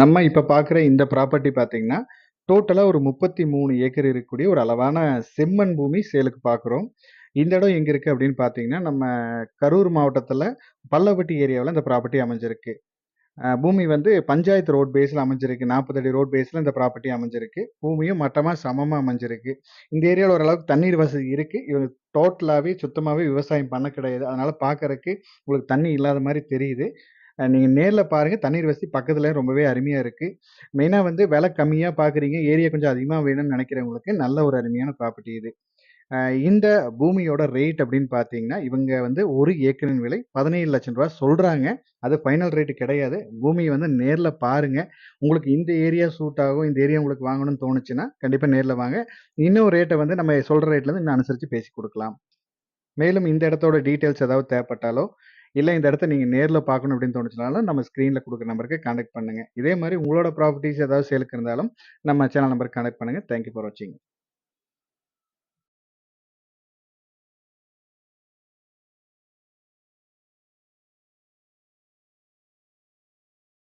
நம்ம இப்போ பார்க்குற இந்த ப்ராப்பர்ட்டி பார்த்தீங்கன்னா, டோட்டலாக ஒரு 33 ஏக்கர் இருக்கக்கூடிய ஒரு அளவான செம்மண் பூமி சேலுக்கு பார்க்குறோம். இந்த இடம் எங்கே இருக்குது அப்படின்னு பார்த்தீங்கன்னா, நம்ம கரூர் மாவட்டத்தில் பல்லவட்டி ஏரியாவில் இந்த ப்ராப்பர்ட்டி அமைஞ்சிருக்கு. பூமி வந்து பஞ்சாயத்து ரோட் பேஸில் அமைஞ்சிருக்கு. 40 அடி ரோட் பேஸில் இந்த ப்ராப்பர்ட்டி அமைஞ்சிருக்கு. பூமியும் மட்டமாக சமமாக அமைஞ்சிருக்கு. இந்த ஏரியாவில் ஓரளவுக்கு தண்ணீர் வசதி இருக்குது இவங்க டோட்டலாகவே சுத்தமாகவே விவசாயம் பண்ண கிடையாது. அதனால் பார்க்கறக்கு உங்களுக்கு தண்ணி இல்லாத மாதிரி தெரியுது. நீங்கள் நீங்க நேர்ல பாருங்க. தண்ணீர் வசதி பக்கத்தில் ரொம்பவே அருமையா இருக்கு. மெயினா வந்து விலை கம்மியா பார்க்குறீங்க. ஏரியா கொஞ்சம் அதிகமா வேணும்னு நினைக்கிறவங்களுக்கு நல்ல ஒரு அருமையான ப்ராப்பர்ட்டி இது. இந்த பூமியோட ரேட் அப்படின்னு பார்த்தீங்கன்னா, இவங்க வந்து ஒரு ஏக்கரின் விலை பதினேழு லட்சம் ரூபா சொல்கிறாங்க அது ஃபைனல் ரேட்டு கிடையாது. பூமியை வந்து நேரில் பாருங்கள் உங்களுக்கு இந்த ஏரியா சூட் ஆகும். இந்த ஏரியா உங்களுக்கு வாங்கணும்னு தோணுச்சுன்னா, கண்டிப்பாக நேரில் வாங்க. இன்னும் ரேட்டை வந்து நம்ம சொல்கிற ரேட்லேருந்து இன்னும் அனுசரித்து பேசி கொடுக்கலாம் மேலும் இந்த இடத்தோட டீட்டெயில்ஸ் ஏதாவது தேவைப்பட்டாலோ, இல்லை இந்த இடத்த நீங்கள் நேரில் பார்க்கணும் அப்படின்னு தோணுச்சுனாலும், நம்ம ஸ்க்ரீனில் கொடுக்குற நம்பருக்கு கான்டாக்ட் பண்ணுங்க. இதே மாதிரி உங்களோட ப்ராப்பர்ட்டிஸ் ஏதாவது சேலுக்கு இருந்தாலும், நம்ம சேனல் நம்பருக்கு கான்டாக்ட் பண்ணுங்க. தேங்க் யூ ஃபார் வாட்சிங்.